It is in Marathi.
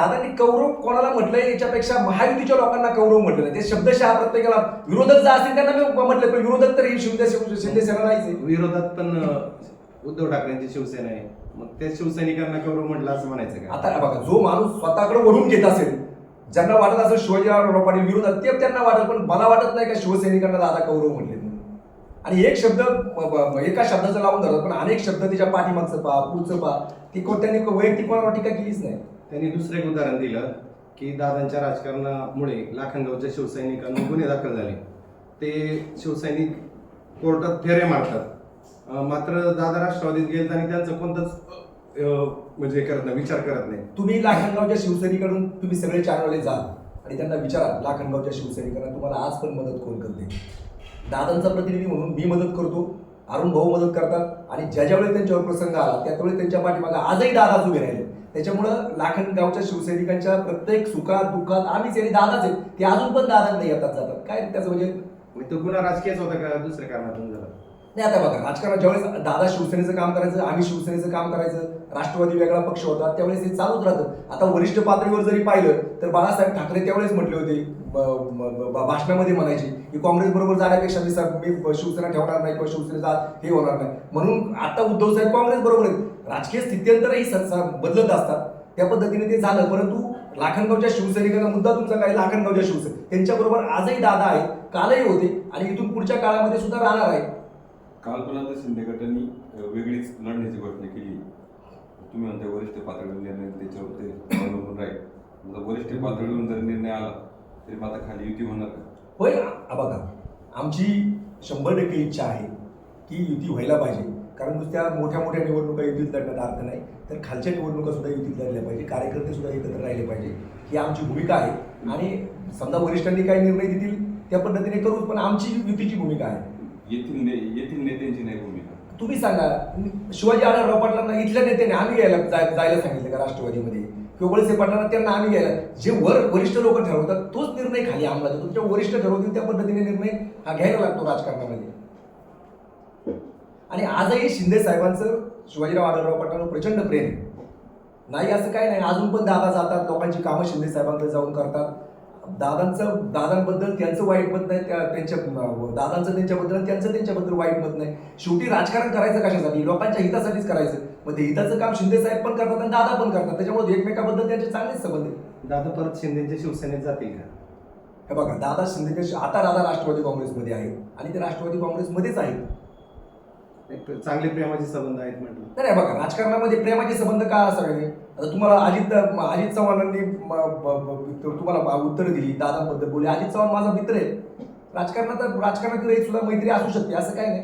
दादांनी कौरव कोणाला म्हटलंय याच्यापेक्षा महायुतीच्या लोकांना कौरव म्हटलं ते शब्दशः प्रत्येकाला विरोधक जर असतील त्यांना मी म्हटलं पण विरोधक तर ही शिंदे शिंदे सेना नाहीच आहे. विरोधात पण अं, उद्धव ठाकरेंची शिवसेना आहे. मग त्या शिवसैनिकांना कौरव म्हटलं असं म्हणायचं का? आता बघा जो माणूस स्वतःकडे वळून घेत असेल ज्यांना वाटत असेल शिवाजीराव पाटील विरोधात ते त्यांना वाटत पण मला वाटत नाही का शिवसैनिकांना दादा कौरव म्हणले. आणि एक शब्द ब- ब- एका शब्दाचं लावून धरत पण अनेक शब्द तिच्या पाठीमागचं पहा पुढचं पहा. ती को- त्यांनी वैयक्तिक कोणावर टीका केलीच नाही. त्यांनी दुसरं एक उदाहरण दिलं की दादांच्या राजकारणामुळे लाखनगावच्या शिवसैनिकांना गुन्हे दाखल झाले. ते शिवसैनिक कोर्टात फेरे मारतात. मात्र दादा राष्ट्रवादीत गेले आणि त्यांचं कोणतंच म्हणजे करत नाही विचार करत नाही. तुम्ही लाखनगावच्या शिवसैनिकांकडून तुम्ही सगळे चॅनलवाले जा आणि त्यांना विचारा लाखनगावच्या शिवसैनिकांना तुम्हाला आज पण मदत कोण करते? दादांचा प्रतिनिधी म्हणून मी मदत करतो. अरुण भाऊ मदत करतात आणि ज्या ज्यावेळी त्यांच्यावर प्रसंग आला त्यावेळी त्यांच्या पाठीमागे आजही दादाच उभे राहिले. त्याच्यामुळं लाखनगावच्या शिवसैनिकांच्या प्रत्येक सुखात दुःखात आम्हीच आणि दादाच आहेत. ते अजून पण दादांना येतात जातात. काय त्याचं म्हणजे, म्हणजे तो गुन्हा राजकीयच होता का दुसऱ्या कारणातून झाला? नाही आता बघा राजकारण ज्यावेळेस दादा शिवसेनेचं काम करायचं आम्ही शिवसेनेचं काम करायचं राष्ट्रवादी वेगळा पक्ष होता त्यावेळेस हे चालूच राहतं. आता वरिष्ठ पातळीवर जरी पाहिलं तर बाळासाहेब ठाकरे त्यावेळेस म्हटले होते भाषणामध्ये म्हणायचे की काँग्रेस बरोबर जाण्यापेक्षा मी मी शिवसेना ठेवणार नाही किंवा शिवसेनेचा हे होणार नाही. म्हणून आता उद्धव साहेब काँग्रेस बरोबर आहेत. राजकीय स्थित्यंतरही स- बदलत असतात. त्या पद्धतीने ते झालं परंतु लाखनगावच्या शिवसैनिकांना मुद्दा तुमचा काय? लाखनगावच्या शिवसैनिक त्यांच्याबरोबर आजही दादा आहेत कालही होते आणि इथून पुढच्या काळामध्ये सुद्धा राहणार आहे काल पण आता शिंदे गटांनी वेगळीच लढण्याची घोषणा केली. तुम्ही म्हणता वरिष्ठ पातळीवर निर्णय त्याच्यावर ते अवलंबून राहील. वरिष्ठ पातळीवरून जर निर्णय आला तरी मग आता खाली युती होणार का? होय बघा. आमची शंभर टक्के इच्छा आहे की युती व्हायला पाहिजे. कारण नुसत्या मोठ्या मोठ्या निवडणुका युतीत लढण्यात अर्थ नाही. तर खालच्या निवडणुका सुद्धा युतीत लढल्या पाहिजे. कार्यकर्ते सुद्धा एकत्र राहिले पाहिजे. ही आमची भूमिका आहे. आणि समजा वरिष्ठांनी काही निर्णय देतील त्या पद्धतीने करू पण आमची युतीची भूमिका आहे. येथील ने येथील नेत्यांची नाही भूमिका. तुम्ही सांगा शिवाजी आढळराव पाटलांना इथल्या नेत्याने आम्ही यायला जाय- जायला सांगितलं का राष्ट्रवादीमध्ये? किंवा वळसे पाटलांना त्यांना आम्ही घ्यायला जे वर वरिष्ठ लोक ठरवतात तोच निर्णय खाली अंमलात येतो तुमच्या वरिष्ठ ठरवतील त्या पद्धतीने निर्णय हा घ्यायला लागतो राजकारणामध्ये. आणि आजही शिंदे साहेबांचं शिवाजीराव आढळराव पाटलांवर प्रचंड प्रेम आहे. नाही असं काय नाही. अजून पण दादा जातात लोकांची कामं शिंदे साहेबांकडे जाऊन करतात. दादांचं दादांबद्दल त्यांचं वाईट मत नाही त्या त्यांच्या दादांचं त्यांच्याबद्दल त्यांचं त्यांच्याबद्दल वाईट मत नाही. शेवटी राजकारण करायचं कशासाठी? लोकांच्या हितासाठीच करायचं. मग ते हिताचं काम शिंदे साहेब पण करतात आणि दादा पण करतात. त्याच्यामुळे एकमेकाबद्दल त्यांचे चांगलेच संबंध आहेत. दादा परत शिंदेच्या शिवसेनेत जातील का? हे बघा दादा शिंदे आता दादा राष्ट्रवादी काँग्रेसमध्ये आहेत आणि ते राष्ट्रवादी काँग्रेसमध्येच आहेत. एक चांगले प्रेमाचे संबंध आहेत म्हटलं. नाही बघा राजकारणामध्ये प्रेमाचे संबंध का असावे? आता तुम्हाला अजित अजित चव्हाणांनी म- ब- ब- तुम्हाला उत्तर दिली दादाबद्दल बोलले. अजित चव्हाण माझा मित्र आहे. राजकारणात राजकारणात सुद्धा मैत्री असू शकते असं काही नाही.